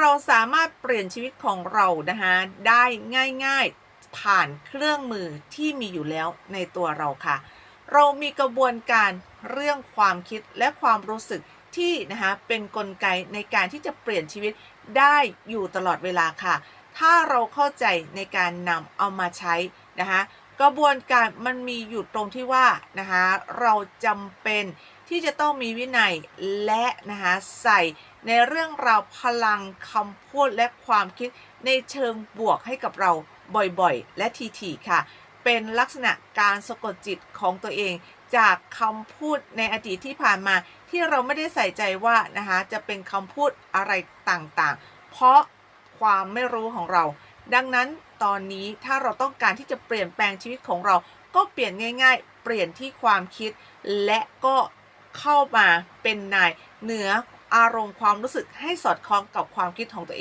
เราสามารถเปลี่ยนชีวิตของเรานะคะได้ง่ายๆผ่านเครื่องมือที่มีอยู่แล้วในตัวเราค่ะ เรามีกระบวนการเรื่องความคิดและความรู้สึกที่นะคะเป็นนกลไกในการที่จะเปลี่ยนชีวิตได้อยู่ตลอดเวลาค่ะ ถ้าเราเข้าใจในการนำเอามาใช้นะคะ กระบวนการมันมีอยู่ตรงที่ว่านะคะเราจำเป็นที่จะต้องมีวินัยและนะคะใส่ในเรื่องราวพลังคำพูดและความคิดในเชิงบวกให้กับเราบ่อยๆ และทีๆค่ะ เป็นลักษณะการสะกดจิตของตัวเอง จากคำพูดในอดีตที่ผ่านมาที่เราไม่ได้ใส่ใจว่านะคะจะเป็นคำพูดอะไรต่างๆ เพราะความไม่รู้ของเรา ดังนั้นตอนนี้ถ้าเราต้องการที่จะเปลี่ยนแปลงชีวิตของเรา ก็เปลี่ยนง่าย ๆ เปลี่ยนที่ความคิด และก็เข้ามาเป็นนายเหนืออารมณ์ความรู้สึกให้สอดคล้องกับความคิดของตัวเอง